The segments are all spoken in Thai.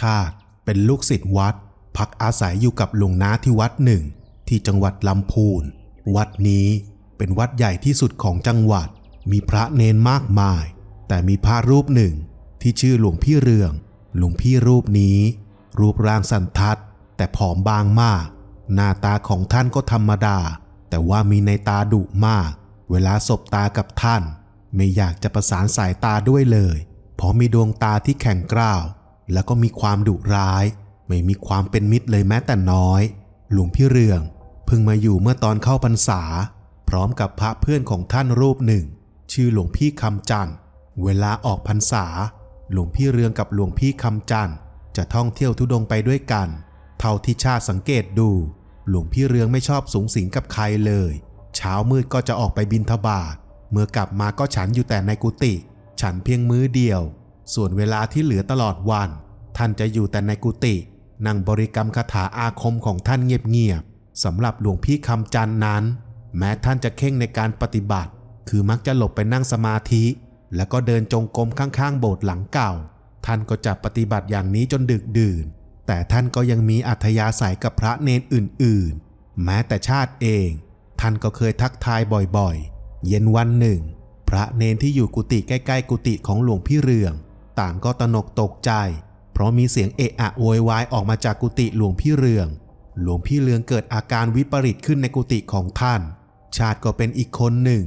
ชาติเป็นลูกศิษย์วัด พักอาศัยอยู่กับลุงนาที่วัดหนึ่ง ที่จังหวัดลำพูน วัดนี้เป็นวัดใหญ่ที่สุดของจังหวัด มีพระเนนมากมาย แต่มีพระรูปหนึ่งที่ชื่อหลวงพี่เรือง หลวงพี่รูปนี้ รูปร่างสันทัด แต่ผอมบางมาก หน้าตาของท่านก็ธรรมดา แต่ว่ามีในตาดุมาก เวลาสบตากับท่าน ไม่อยากจะประสานสายตาด้วยเลย เพราะมีดวงตาที่แข็งกร้าว แล้วก็มีความดุร้าย ไม่มีความเป็นมิตรเลยแม้แต่น้อย หลวงพี่เรืองเพิ่งมาอยู่เมื่อตอนเข้าพรรษา พร้อมกับพระเพื่อนของท่านรูปหนึ่ง ชื่อหลวงพี่คำจันทร์เวลาออกพรรษา หลวงพี่เรืองกับหลวงพี่คำจันทร์จะท่องเที่ยวทุดงไปด้วยกัน เท่าที่ชาติสังเกตดู หลวงพี่เรืองไม่ชอบสูงสิงกับใครเลย เช้ามืดก็จะออกไปบินทบาทเมื่อกลับมาก็ฉันอยู่แต่ในกุฏิฉันเพียงมื้อเดียว ส่วนเวลาที่เหลือตลอดวัน ท่านจะอยู่แต่ในกุฏินั่งบริกรรมคาถาอาคมของท่านเงียบๆสำหรับหลวงพี่คำจันน์นั้น แม้ท่านจะเข่งในการปฏิบัติ คือมักจะหลบไปนั่งสมาธิ แล้วก็เดินจงกรมข้างๆ โบสถ์หลังเก่า ท่านก็จะปฏิบัติอย่างนี้จนดึกดื่น แต่ท่านก็ยังมีอัธยาศัยกับพระเนนอื่นๆ แม้แต่ชาติเอง ท่านก็เคยทักทายบ่อยๆ เย็นวันหนึ่ง พระเนนที่อยู่กุฏิใกล้ๆ กุฏิของหลวงพี่เรือง ต่างก็ตนกตกใจ เพราะมีเสียงเอะอะโวยวายออกมาจากกุฏิหลวงพี่เรือง หลวงพี่เรืองเกิดอาการวิปริตขึ้นในกุฏิของท่าน ชาติก็เป็นอีกคนหนึ่ง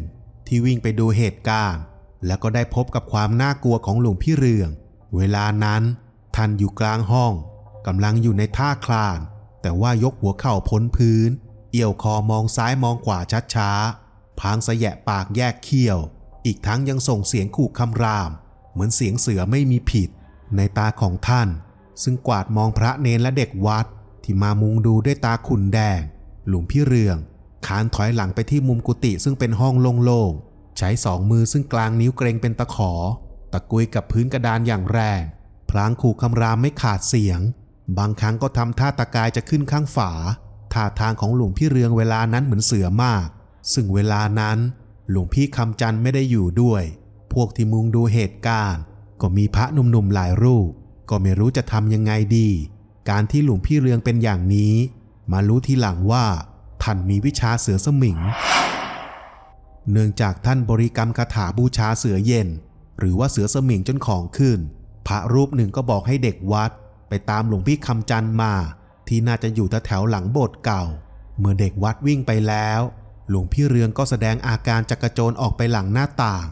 ที่วิ่งไปดูเหตุการณ์ แล้วก็ได้พบกับความน่ากลัวของหลวงพี่เรือง เวลานั้น ท่านอยู่กลางห้องกำลังอยู่ในท่าคลาน แต่ว่ายกหัวเข่าพ้นพื้น เอี่ยวคอมองซ้ายมองขวาช้าๆพางสะแยะปากแยกเขี้ยว อีกทั้งยังส่งเสียงขู่คำราม เหมือนเสียงเสือไม่มีผิด ในตาของท่าน ซึ่งกวาดมองพระเนนและเด็กวัดที่มามุงดูด้วยตาขุนแดง หลวงพี่เรืองคานถอยหลังไปที่มุมกุฏิซึ่งเป็นห้องโล่งๆใช้สองมือซึ่งกลางนิ้วเกรงเป็นตะขอ ตะกุยกับพื้นกระดานอย่างแรง พลางขู่คำรามไม่ขาดเสียง บางครั้งก็ทำท่าตะกายจะขึ้นข้างฝาท่าทางของหลวงพี่เรืองเวลานั้นเหมือนเสือมาก ซึ่งเวลานั้นหลวงพี่คำจันทร์ไม่ได้อยู่ด้วย พวกที่มุงดูเหตุการณ์ ก็มีพระหนุ่มๆหลายรูป ก็ไม่รู้จะทำยังไงดี การที่หลวงพี่เรืองเป็นอย่างนี้ มารู้ทีหลังว่า ท่านมีวิชาเสือสมิง เนื่องจากท่านบริกรรมคาถาบูชาเสือเย็น หรือว่าเสือสมิงจนของขึ้น พระรูปหนึ่งก็บอกให้เด็กวัด ไปตามหลวงพี่คำจันมา ที่น่าจะอยู่แถวหลังโบสถ์เก่า เมื่อเด็กวัดวิ่งไปแล้วหลวงพี่เรืองก็แสดงอาการจักระโจนออกไปหลังหน้าต่าง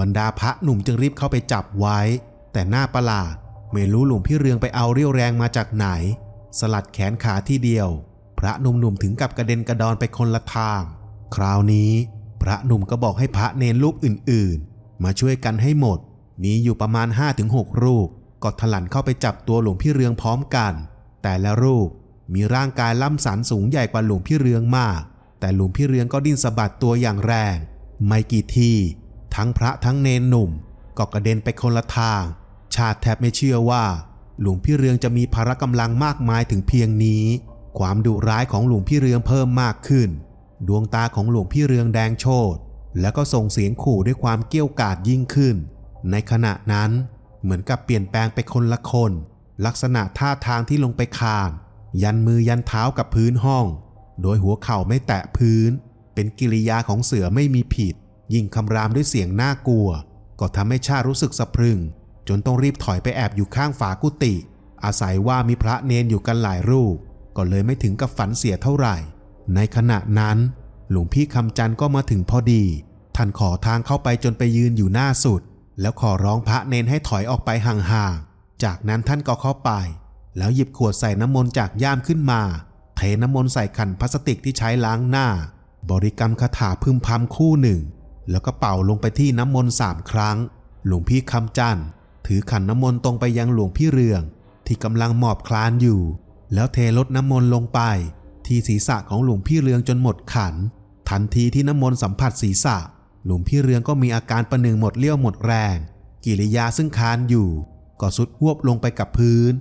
บรรดาพระหนุ่มจึงรีบเข้าไปจับไว้ แต่หน้าประหลาดไม่รู้หลวงพี่เรืองไปเอาเรี่ยวแรงมาจากไหน สลัดแขนขาที่เดียว พระหนุ่มๆถึงกับกระเด็นกระดอนไปคนละทาง คราวนี้ พระหนุ่มก็บอกให้พระเนรรูปอื่นๆ มาช่วยกันให้หมด มีอยู่ประมาณ 5-6 รูป ก็ถลันเข้าไปจับตัวหลวงพี่เรืองพร้อมกัน แต่ละรูปมีร่างกายล่ำสันสูงใหญ่กว่าหลวงพี่เรืองมาก แต่หลวงพี่เรืองก็ดิ้นสะบัดตัวอย่างแรง ไม่กี่ที ทั้งพระทั้งเนนหนุ่มก็กระเด็นไปคนละทาง ชาติแทบไม่เชื่อว่า หลวงพี่เรืองจะมีพละกำลังมากมายถึงเพียงนี้ ความดุร้ายของหลวงพี่เรืองเพิ่มมากขึ้น ดวงตาของหลวงพี่เรืองแดงโชดแล้วก็ส่งเสียงขู่ด้วยความเกี้ยวกาดยิ่งขึ้น ในขณะนั้นเหมือนกับเปลี่ยนแปลงไปคนละคน ลักษณะท่าทางที่ลงไปคานยันมือยันเท้ากับพื้นห้อง โดยหัวเข่าไม่แตะพื้น เป็นกิริยาของเสือไม่มีผิด ยิ่งคำรามด้วยเสียงน่ากลัว ก็ทำให้ชารู้สึกสะพรึง จนต้องรีบถอยไปแอบอยู่ข้างฝากุฏิอาศัยว่ามีพระเนนอยู่กันหลายรูป ก็เลยไม่ถึงกับฝันเสียเท่าไหร่ ในขณะนั้น หลวงพี่คำจันทร์ก็มาถึงพอดี ท่านขอทางเข้าไปจนไปยืนอยู่หน้าสุด แล้วขอร้องพระเนนให้ถอยออกไปห่างๆ จากนั้นท่านก็เข้าไป แล้วหยิบขวดใส่น้ำมนต์จากย่ามขึ้นมา เทน้ำมนต์ใส่ขันพลาสติกที่ใช้ล้างหน้า บริกรรมคาถาพึมพำคู่หนึ่ง แล้วก็เป่าลงไปที่น้ำมนต์สามครั้ง หลวงพี่คำจันทร์ถือขันน้ำมนต์ตรงไปยังหลวงพี่เรือง ที่กำลังหมอบคลานอยู่ แล้วเทลดน้ำมนต์ลงไป ที่ศีรษะของหลวงพี่เรืองจนหมดขัน ทันทีที่น้ำมนต์สัมผัสศีรษะ หลวงพี่เรืองก็มีอาการประหนึ่งหมดเลี้ยวหมดแรง กิริยาซึ่งคานอยู่ ก็สุดหวบลงไปกับพื้น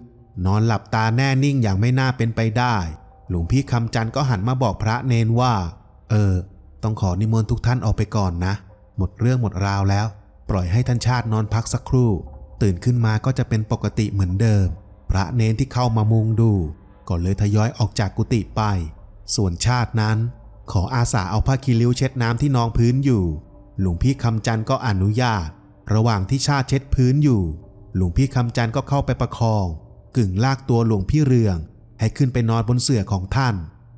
นอนหลับตาแน่นิ่งอย่างไม่น่าเป็นไปได้ หลวงพี่คำจันทร์ก็หันมาบอกพระเนนว่า เออ ต้องขอนิมนต์ทุกท่านออกไปก่อนนะ หมดเรื่องหมดราวแล้ว ปล่อยให้ท่านชาตินอนพักสักครู่ ตื่นขึ้นมาก็จะเป็นปกติเหมือนเดิม พระเนนที่เข้ามามุงดู ก็เลยทยอยออกจากกุฏิไป ส่วนชาตินั้น ขออาสาเอาผ้าคีริ้วเช็ดน้ำที่นองพื้นอยู่ หลวงพี่คำจันทร์ก็อนุญาต ระหว่างที่ชาติเช็ดพื้นอยู่ หลวงพี่คำจันทร์ก็เข้าไปประคอง กึ่งลากตัวหลวงพี่เรือง ให้ขึ้นไปนอนบนเสื่อของท่าน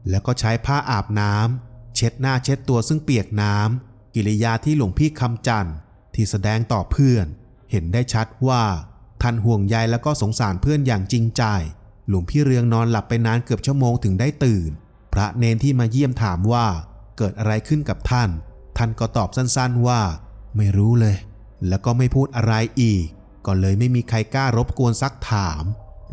แล้วก็ใช้ผ้าอาบน้ำ เช็ดหน้าเช็ดตัวซึ่งเปียกน้ำกิริยาที่หลวงพี่คำจันทร์ที่แสดงต่อเพื่อน เห็นได้ชัดว่าท่านห่วงใยแล้วก็สงสารเพื่อนอย่างจริงใจ หลวงพี่เรืองนอนหลับไปนานเกือบชั่วโมงถึงได้ตื่น พระเนนที่มาเยี่ยมถามว่าเกิดอะไรขึ้นกับท่าน ท่านก็ตอบสั้นๆว่า ไม่รู้เลย แล้วก็ไม่พูดอะไรอีก ก็เลยไม่มีใครกล้ารบกวนซักถาม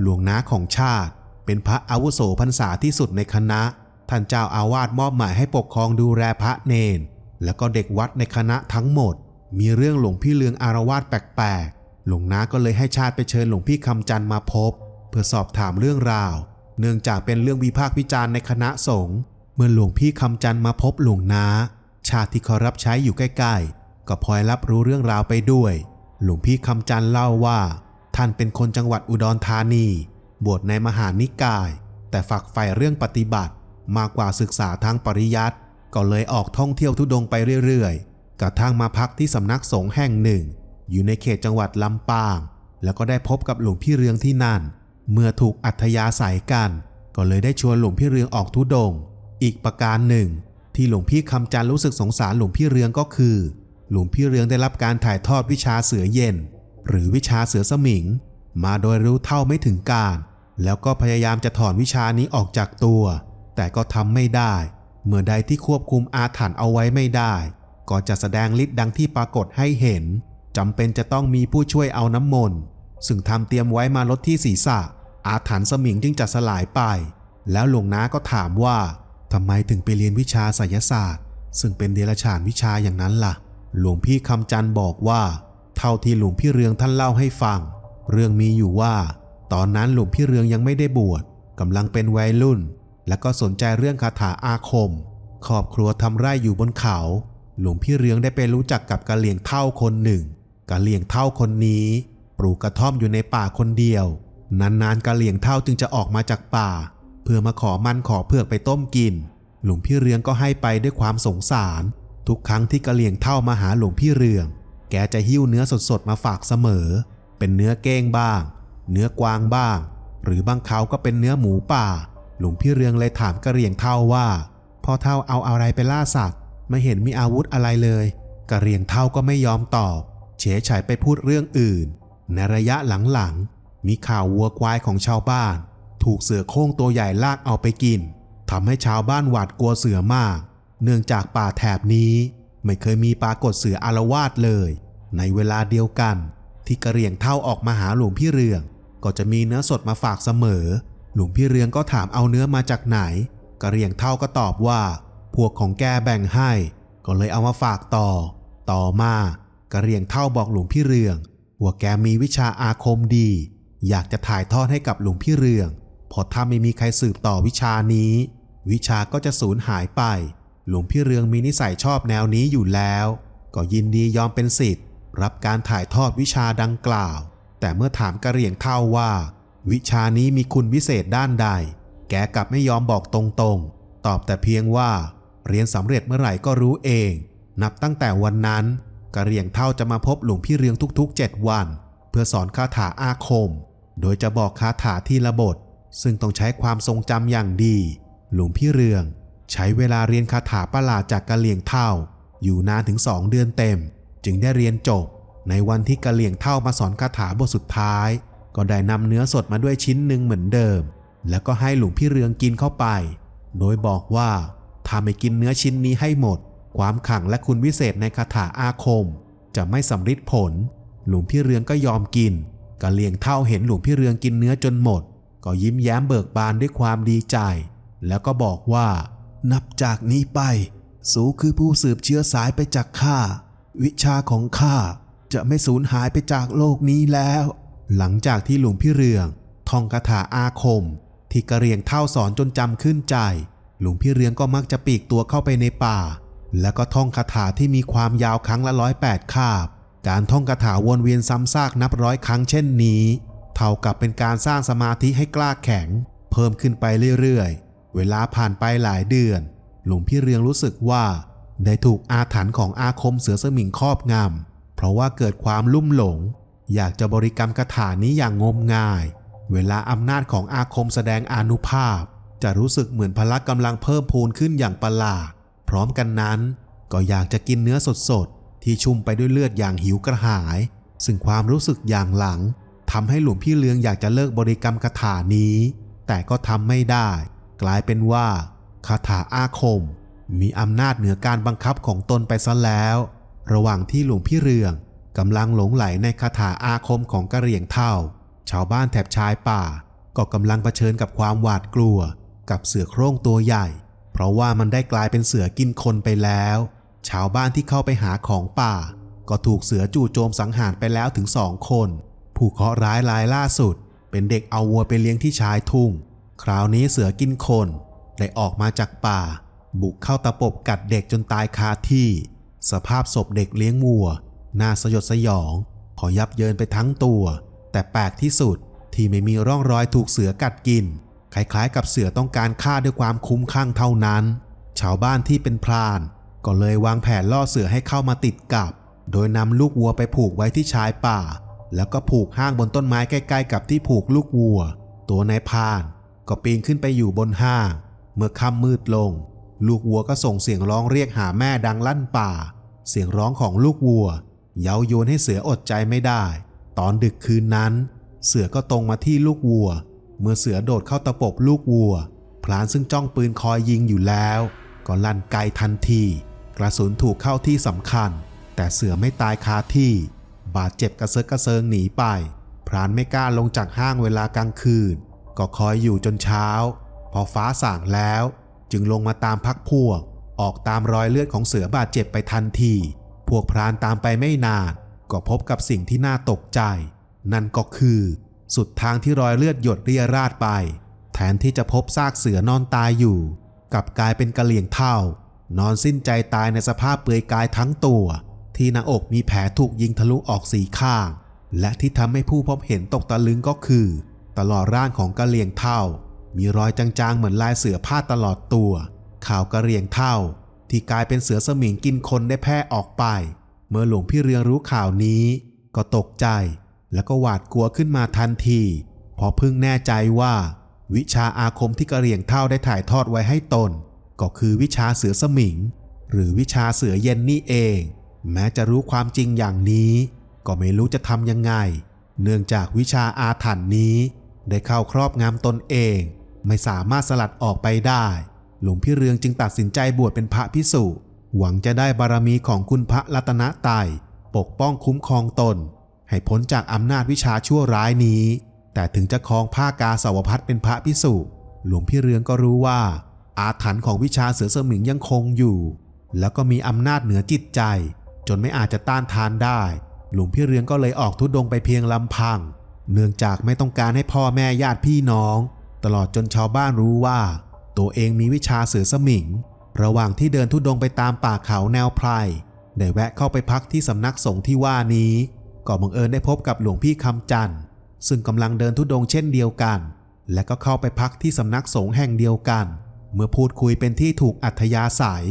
หลวงน้าของชาติ เป็นพระอาวุโสพรรษาที่สุดในคณะ ท่านเจ้าอาวาสมอบหมายให้ปกครองดูแลพระเนน แล้วก็เด็กวัดในคณะทั้งหมด มีเรื่องหลวงพี่เลืองอารวาสแปลกๆ หลวงน้าก็เลยให้ชาติไปเชิญหลวงพี่คำจันทร์มาพบ เพื่อสอบถามเรื่องราว เนื่องจากเป็นเรื่องวิพากษ์วิจารณ์ในคณะสงฆ์เมื่อหลวงพี่คำจันทร์มาพบหลวงน้าชาติที่เขารับใช้อยู่ใกล้ๆ ก็พลอยรับรู้เรื่องราวไปด้วย หลวงพี่คำจันทร์เล่าว่า ท่านเป็นคนจังหวัดอุดรธานี บวชในมหานิกาย แต่ฝักใฝ่เรื่องปฏิบัติ มากกว่าศึกษาทางปริยัติก็เลยออกท่องเที่ยวทุดงไปเรื่อยๆ กระทั่งมาพักที่สำนักสงฆ์แห่งหนึ่ง อยู่ในเขตจังหวัดลำปาง แล้วก็ได้พบกับหลวงพี่เรืองที่นั่น เมื่อถูกอัธยาศัยกัน ก็เลยได้ชวนหลวงพี่เรืองออกทุดง อีกประการหนึ่ง ที่หลวงพี่คำจันทร์รู้สึกสงสารหลวงพี่เรืองก็คือ หลวงพี่เรืองได้รับการถ่ายทอดวิชาเสือเย็น หรือวิชาเสือสมิง มาโดยรู้เท่าไม่ถึงการ แล้วก็พยายามจะถอนวิชานี้ออกจากตัว แต่ก็ทำไม่ได้ เมื่อใดที่ควบคุมอาถรรพ์เอาไว้ไม่ได้ ก็จะแสดงฤทธิ์ดังที่ปรากฏให้เห็นจำเป็นจะต้องมีผู้ช่วยเอาน้ำมนต์ซึ่งทำเตรียมไว้มาลดที่ศีรษะ อาถรรพ์สมิงจึงจะสลายไป แล้วหลวงน้าก็ถามว่าทำไมถึงไปเรียนวิชาไสยศาสตร์ ซึ่งเป็นเดรัจฉานวิชาอย่างนั้นล่ะ หลวงพี่คำจันทร์บอกว่า เท่าที่หลวงพี่เรืองท่านเล่าให้ฟัง เรื่องมีอยู่ว่า ตอนนั้นหลวงพี่เรืองยังไม่ได้บวชกำลังเป็นวัยรุ่น และก็สนใจเรื่องคาถาอาคม ครอบครัวทำไร่อยู่บนเขา หลวงพี่เรืองได้ไปรู้จักกับกะเหลี่ยงเท่าคนหนึ่งกะเหลี่ยงเท่าคนนี้ ปลูกกระท่อมอยู่ในป่าคนเดียวนานๆกะเหลี่ยงเท่าจึงจะออกมาจากป่า เพื่อมาขอมันขอเผือกไปต้มกิน หลวงพี่เรืองก็ให้ไปด้วยความสงสาร ทุกครั้งที่กะเหลี่ยงเท่ามาหาหลวงพี่เรือง แกจะหิ้วเนื้อสดๆมาฝากเสมอ เป็นเนื้อเก้งบ้าง เนื้อกวางบ้าง หรือบางคราวก็เป็นเนื้อหมูป่า หลวงพี่เรืองเลยถามกระเหลี่ยงเท่าว่าพ่อเท่าเอาอะไรไปล่าสัตว์ ไม่เห็นมีอาวุธอะไรเลยกระเหลี่ยงเท่าก็ไม่ยอมตอบ เฉยฉายไปพูดเรื่องอื่น ในระยะหลังๆ มีข่าววัวควายของชาวบ้าน ถูกเสือโคร่งตัวใหญ่ลากเอาไปกินทำให้ชาวบ้านหวาดกลัวเสือมาก เนื่องจากป่าแถบนี้ ไม่เคยมีปรากฏเสืออารวาสเลย ในเวลาเดียวกัน ที่กระเหรี่ยงเท่าออกมาหาหลวงพี่เรือง ก็จะมีเนื้อสดมาฝากเสมอ หลวงพี่เรืองก็ถามเอาเนื้อมาจากไหนกระเรียงเท่าก็ตอบว่า พวกของแกแบ่งให้ ก็เลยเอามาฝากต่อ ต่อมากระเรียงเท่าบอกหลวงพี่เรืองว่าแกมีวิชาอาคมดี อยากจะถ่ายทอดให้กับหลวงพี่เรืองเพอถ้าไม่มีใครสืบต่อวิชานี้ วิชาก็จะสูญหายไป หลวงพี่เรืองมีนิสัยชอบแนวนี้อยู่แล้ว ก็ยินดียอมเป็นสิทธิ์รับการถ่ายทอดวิชาดังกล่าว แต่เมื่อถามกระเรียงเท่าว่า วิชานี้มีคุณวิเศษด้านใด แกกลับไม่ยอมบอกตรงๆ ตอบแต่เพียงว่า เรียนสำเร็จเมื่อไหร่ก็รู้เอง นับตั้งแต่วันนั้นกระเหรี่ยงเท่าจะมาพบหลวงพี่เรืองทุกๆ 7 วัน เพื่อสอนคาถาอาคม โดยจะบอกคาถาที่ละบท ซึ่งต้องใช้ความทรงจำอย่างดี หลวงพี่เรือง ใช้เวลาเรียนคาถาประหลาดจากกะเหลียงเท่า อยู่นานถึงสองเดือนเต็ม จึงได้เรียนจบ ในวันที่กะเหลียงเท่ามาสอนคาถาบทสุดท้าย ก็ได้นำเนื้อสดมาด้วยชิ้นหนึ่งเหมือนเดิม แล้วก็ให้หลวงพี่เรืองกินเข้าไป โดยบอกว่าถ้าไม่กินเนื้อชิ้นนี้ให้หมด ความขังและคุณวิเศษในคาถาอาคม จะไม่สำฤทธิ์ผล หลวงพี่เรืองก็ยอมกินกะเลียงเท่าเห็นหลวงพี่เรืองกินเนื้อจนหมด ก็ยิ้มแย้มเบิกบานด้วยความดีใจ แล้วก็บอกว่า นับจากนี้ไป สูคือผู้สืบเชื้อสายไปจากข้าวิชาของข้าจะไม่สูญหายไปจากโลกนี้แล้ว หลังจากที่หลวงพี่เรืองท่องคาถาอาคม ที่กระเรียงเท่าสอนจนจำขึ้นใจ หลวงพี่เรืองก็มักจะปีกตัวเข้าไปในป่า แล้วก็ท่องคาถาที่มีความยาวครั้งละร้อยแปดคาบ การท่องคาถาวนเวียนซ้ำซากนับร้อยครั้งเช่นนี้ เท่ากับเป็นการสร้างสมาธิให้กล้าแข็ง เพิ่มขึ้นไปเรื่อยๆ เวลาผ่านไปหลายเดือน หลวงพี่เรืองรู้สึกว่า ได้ถูกอาถรรพ์ของอาคมเสือสมิงครอบงำเพราะว่าเกิดความลุ่มหลง อยากจะบริกรรมคาถานี้อย่างงมงาย เวลาอำนาจของอาคมแสดงอนุภาพ จะรู้สึกเหมือนพละกำลังเพิ่มพูนขึ้นอย่างประหลาด พร้อมกันนั้น ก็อยากจะกินเนื้อสดๆ ที่ชุ่มไปด้วยเลือดอย่างหิวกระหาย ซึ่งความรู้สึกอย่างหลังทำให้หลวงพี่เลืองอยากจะเลิกบริกรรมคาถานี้ แต่ก็ทำไม่ได้ กลายเป็นว่าคาถาอาคม มีอำนาจเหนือการบังคับของตนไปซะแล้ว ระหว่างที่หลวงพี่เรือง กำลังหลงไหลในคาถาอาคมของกะเหรี่ยงเท่า ชาวบ้านแถบชายป่า ก็กำลังเผชิญกับความหวาดกลัว กับเสือโคร่งตัวใหญ่ เพราะว่ามันได้กลายเป็นเสือกินคนไปแล้ว ชาวบ้านที่เข้าไปหาของป่า ก็ถูกเสือจู่โจมสังหารไปแล้วถึงสองคน ผู้เคราะห์ร้ายรายล่าสุด เป็นเด็กเอาวัวไปเลี้ยงที่ชายทุ่ง คราวนี้เสือกินคนได้ออกมาจากป่า บุกเข้าตะปบกัดเด็กจนตายคาที่ สภาพศพเด็กเลี้ยงวัว น่าสยดสยองพอยับเยินไปทั้งตัว แต่แปลกที่สุดที่ไม่มีร่องรอยถูกเสือกัดกิน คล้ายๆ กับเสือต้องการฆ่าด้วยความคุ้มข้างเท่านั้น ชาวบ้านที่เป็นพราน ก็เลยวางแผนล่อเสือให้เข้ามาติดกับ โดยนำลูกวัวไปผูกไว้ที่ชายป่า แล้วก็ผูกห้างบนต้นไม้ใกล้ๆ กับที่ผูกลูกวัว ตัวนายพราน ก็ปีนขึ้นไปอยู่บนห้าง เมื่อค่ำมืดลง ลูกวัวก็ส่งเสียงร้องเรียกหาแม่ดังลั่นป่า เสียงร้องของลูกวัว เย้ายวนให้เสืออดใจไม่ได้ ตอนดึกคืนนั้น เสือก็ตรงมาที่ลูกวัว เมื่อเสือโดดเข้าตะปบลูกวัว พลานซึ่งจ้องปืนคอยยิงอยู่แล้ว ก็ลั่นไกทันที กระสุนถูกเข้าที่สำคัญ แต่เสือไม่ตายคาที่ บาดเจ็บกระเซิกกระเซิงหนีไป พรานไม่กล้าลงจากห้างเวลากลางคืน ก็คอยอยู่จนเช้า พอฟ้าส่างแล้ว จึงลงมาตามพักพวก ออกตามรอยเลือดของเสือบาดเจ็บไปทันที พวกพรานตามไปไม่นาน ก็พบกับสิ่งที่น่าตกใจ นั่นก็คือ สุดทางที่รอยเลือดหยดเรียราดไป แทนที่จะพบซากเสือนอนตายอยู่ กลับกลายเป็นกระเหลี่ยงเท่า นอนสิ้นใจตายในสภาพเปลือยกายทั้งตัว ที่หน้าอกมีแผลถูกยิงทะลุออกสีข้าง และที่ทำให้ผู้พบเห็นตกตะลึงก็คือ ตลอดร่างของกระเหลี่ยงเท่า มีรอยจางๆเหมือนลายเสือพาตลอดตัวข่าวกระเหลี่ยงเท่า ที่กลายเป็นเสือสมิงกินคนได้แพร่ออกไป เมื่อหลวงพี่เรืองรู้ข่าวนี้ ก็ตกใจ แล้วก็หวาดกลัวขึ้นมาทันทีเพอเพิ่งแน่ใจว่า วิชาอาคมที่กระเหลี่ยงเท่าได้ถ่ายทอดไว้ให้ตน ก็คือวิชาเสือสมิง หรือวิชาเสือเย็นนี่เอง แม้จะรู้ความจริงอย่างนี้ ก็ไม่รู้จะทำยังไง เนื่องจากวิชาอาถรรพ์นี้ ได้เข้าครอบงำตนเอง ไม่สามารถสลัดออกไปได้ หลวงพี่เรืองจึงตัดสินใจบวชเป็นพระพิสุหวังจะได้บารมีของคุณพระรัตนตรัยปกป้องคุ้มครองตน ให้พ้นจากอำนาจวิชาชั่วร้ายนี้ แต่ถึงจะครองผ้ากาสาวพัดเป็นพระพิสุหลวงพี่เรืองก็รู้ว่า อาถรรพ์ของวิชาเสือสมิงยังคงอยู่ แล้วก็มีอำนาจเหนือจิตใจ จนไม่อาจจะต้านทานได้ หลวงพี่เรืองก็เลยออกทุดงไปเพียงลำพัง เนื่องจากไม่ต้องการให้พ่อแม่ญาติพี่น้อง ตลอดจนชาวบ้านรู้ว่า ตัวเองมีวิชาเสือสมิง ระหว่างที่เดินทุดงไปตามป่าเขาแนวไพรได้แวะเข้าไปพักที่สำนักสงฆ์ที่ว่านี้ ก็บังเอิญได้พบกับหลวงพี่คำจันทร์ซึ่งกำลังเดินทุดงเช่นเดียวกัน และก็เข้าไปพักที่สำนักสงฆ์แห่งเดียวกัน เมื่อพูดคุยเป็นที่ถูกอัธยาศัย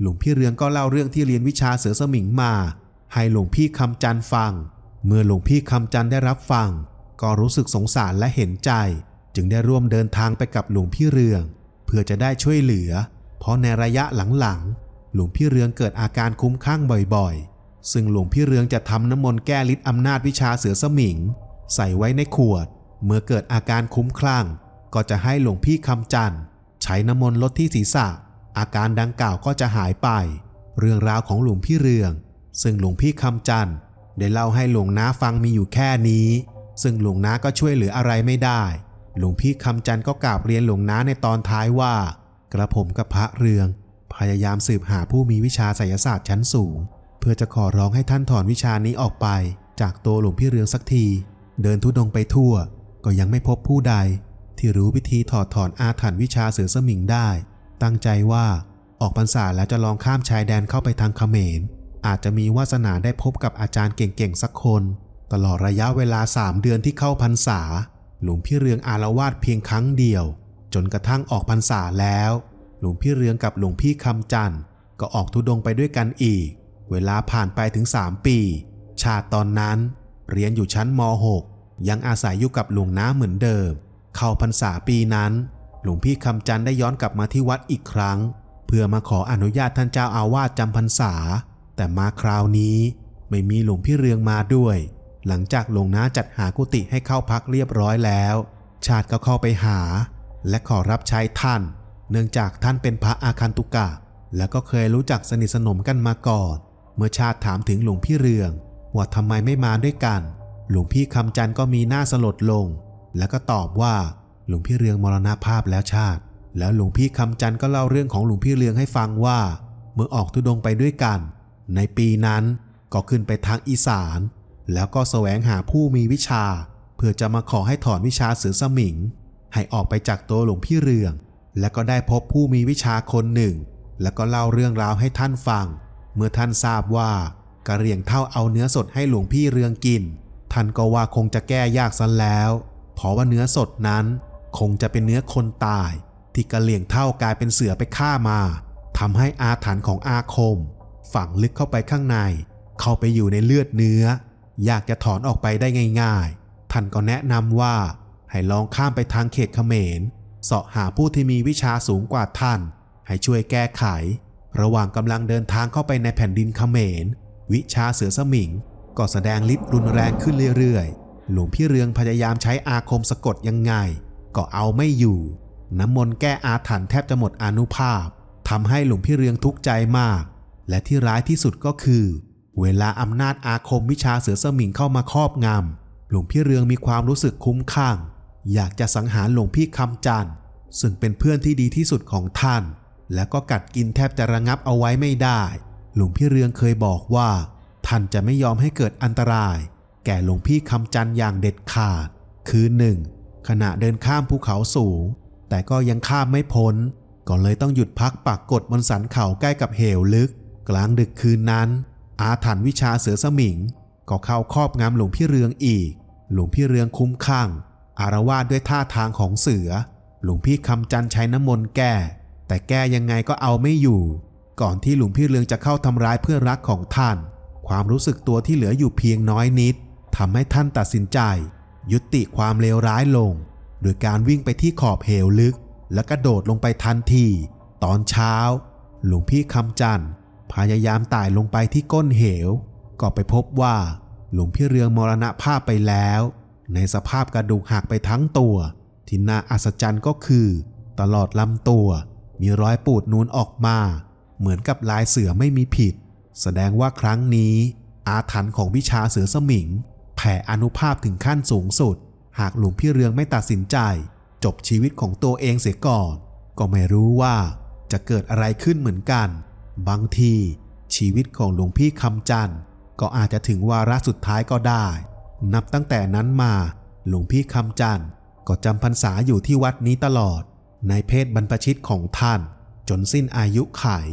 หลวงพี่เรืองก็เล่าเรื่องที่เรียนวิชาเสือสมิงมา ให้หลวงพี่คำจันทร์ฟัง เมื่อหลวงพี่คำจันทร์ได้รับฟัง ก็รู้สึกสงสารและเห็นใจ จึงได้ร่วมเดินทางไปกับหลวงพี่เรือง พื่อจะได้ช่วยเหลือ เพราะในระยะหลังๆ หลวงพี่เรืองเกิดอาการคุ้มข้างบ่อยๆ ซึ่งหลวงพี่เรืองจะทำน้ำมนต์แก้ฤทธิ์อำนาจวิชาเสือสมิง ใส่ไว้ในขวด เมื่อเกิดอาการคุ้มคลั่ง ก็จะให้หลวงพี่คำจันทร์ใช้น้ำมนต์ลดที่ศีรษะ อาการดังกล่าวก็จะหายไป เรื่องราวของหลวงพี่เรือง ซึ่งหลวงพี่คำจันทร์ได้เล่าให้หลวงน้าฟังมีอยู่แค่นี้ ซึ่งหลวงน้าก็ช่วยเหลืออะไรไม่ได้ หลวงพี่คำจันทร์ก็กราบเรียนหลวงน้าในตอนท้ายว่า กระผมกับพระเรือง พยายามสืบหาผู้มีวิชาไสยศาสตร์ชั้นสูง เพื่อจะขอร้องให้ท่านถอนวิชานี้ออกไป จากตัวหลวงพี่เรืองสักที เดินทุดงไปทั่ว ก็ยังไม่พบผู้ใด ที่รู้วิธีถอดถอนอาถรรพ์วิชาเสือสมิงได้ ตั้งใจว่าออกพรรษาแล้วจะลองข้ามชายแดนเข้าไปทางเขมร อาจจะมีวาสนาได้พบกับอาจารย์เก่งๆสักคน ตลอดระยะเวลาสามเดือนที่เข้าพรรษา หลวงพี่เรืองอารวาสเพียงครั้งเดียว จนกระทั่งออกพรรษาแล้ว หลวงพี่เรืองกับหลวงพี่คำจันทร์ก็ออกทุดงไปด้วยกันอีก เวลาผ่านไปถึง 3 ปี ชาติตอนนั้น เรียนอยู่ชั้นม .6 ยังอาศัยอยู่กับหลวงน้าเหมือนเดิม เข้าพรรษาปีนั้น หลวงพี่คำจันทร์ได้ย้อนกลับมาที่วัดอีกครั้ง เพื่อมาขออนุญาตท่านเจ้าอาวาสจำพรรษา แต่มาคราวนี้ไม่มีหลวงพี่เรืองมาด้วย หลังจากหลวงน้าจัดหากุฏิให้เข้าพักเรียบร้อยแล้ว ชาติก็เข้าไปหา และขอรับใช้ท่าน เนื่องจากท่านเป็นพระอาคันตุกะ แล้วก็เคยรู้จักสนิทสนมกันมาก่อน เมื่อชาติถามถึงหลวงพี่เรือง ว่าทำไมไม่มาด้วยกัน หลวงพี่คำจันทร์ก็มีหน้าสลดลง แล้วก็ตอบว่าหลวงพี่เรืองมรณภาพแล้วชาติ แล้วหลวงพี่คำจันทร์ก็เล่าเรื่องของหลวงพี่เรืองให้ฟังว่า เมื่อออกทุดงไปด้วยกัน ในปีนั้นก็ขึ้นไปทางอีสาน แล้วก็แสวงหาผู้มีวิชา เพื่อจะมาขอให้ถอนวิชาเสือสมิง ให้ออกไปจากตัวหลวงพี่เรือง และก็ได้พบผู้มีวิชาคนหนึ่ง แล้วก็เล่าเรื่องราวให้ท่านฟัง เมื่อท่านทราบว่ากะเรียงเท่าเอาเนื้อสดให้หลวงพี่เรืองกิน ท่านก็ว่าคงจะแก้ยากซะแล้วเพราะว่าเนื้อสดนั้นคงจะเป็นเนื้อคนตาย ที่กะเหรี่ยงเท่ากลายเป็นเสือไปฆ่ามาทำให้อาถรรพ์ของอาคม ฝังลึกเข้าไปข้างใน เข้าไปอยู่ในเลือดเนื้อ อยากจะถอนออกไปได้ง่าย ๆ ท่านก็แนะนำว่า ให้ลองข้ามไปทางเขตเขมรเสาะหาผู้ที่มีวิชาสูงกว่าท่าน ให้ช่วยแก้ไข ระหว่างกำลังเดินทางเข้าไปในแผ่นดินเขมร วิชาเสือสมิง ก็แสดงฤทธิ์รุนแรงขึ้นเรื่อยๆ หลวงพี่เรืองพยายามใช้อาคมสะกดยังไง ก็เอาไม่อยู่ น้ำมนต์แก้อาถรรพ์แทบจะหมดอนุภาพทำให้หลวงพี่เรืองทุกข์ใจมาก และที่ร้ายที่สุดก็คือ เวลาอำนาจอาคมวิชาเสือสมิงเข้ามาครอบงำหลวงพี่เรืองมีความรู้สึกคุ้มข้าง อยากจะสังหารหลวงพี่คำจันทร์ซึ่งเป็นเพื่อนที่ดีที่สุดของท่าน และก็กัดกินแทบจะระงับเอาไว้ไม่ได้ หลวงพี่เรืองเคยบอกว่า ท่านจะไม่ยอมให้เกิดอันตราย แก่หลวงพี่คำจันทร์อย่างเด็ดขาด คือหนึ่งขณะเดินข้ามภูเขาสูง แต่ก็ยังข้ามไม่พ้น ก็เลยต้องหยุดพักปักกดบนสันเขาใกล้กับเหวลึก กลางดึกคืนนั้น อาถรรพ์วิชาเสือสมิง ก็เข้าครอบงำหลวงพี่เรืองอีก หลวงพี่เรืองคุ้มข้างอารวาสด้วยท่าทางของเสือ หลวงพี่คำจันใช้น้ำมนต์แก้ แต่แก้ยังไงก็เอาไม่อยู่ ก่อนที่หลวงพี่เรืองจะเข้าทำร้ายเพื่อนรักของท่าน ความรู้สึกตัวที่เหลืออยู่เพียงน้อยนิดทำให้ท่านตัดสินใจ ยุติความเลวร้ายลง โดยการวิ่งไปที่ขอบเหวลึก แล้วกระโดดลงไปทันที ตอนเช้า หลวงพี่คำจันทร์ พยายามไต่ลงไปที่ก้นเหว ก็ไปพบว่าหลวงพี่เรืองมรณภาพไปแล้ว ในสภาพกระดูกหักไปทั้งตัว ที่น่าอัศจรรย์ก็คือ ตลอดลำตัว มีรอยปูดนูนออกมา เหมือนกับลายเสือไม่มีผิด แสดงว่าครั้งนี้ อาถรรพ์ของวิชาเสือสมิง แผ่อนุภาพถึงขั้นสูงสุด หากหลวงพี่เรืองไม่ตัดสินใจ จบชีวิตของตัวเองเสียก่อน ก็ไม่รู้ว่าจะเกิดอะไรขึ้นเหมือนกัน บางทีชีวิตของหลวงพี่คำจันทร์ก็อาจจะถึงวาระสุดท้ายก็ได้ นับตั้งแต่นั้นมา หลวงพี่คำจันทร์ก็จำพรรษาอยู่ที่วัดนี้ตลอด ในเพศบรรพชิตของท่าน จนสิ้นอายุไขย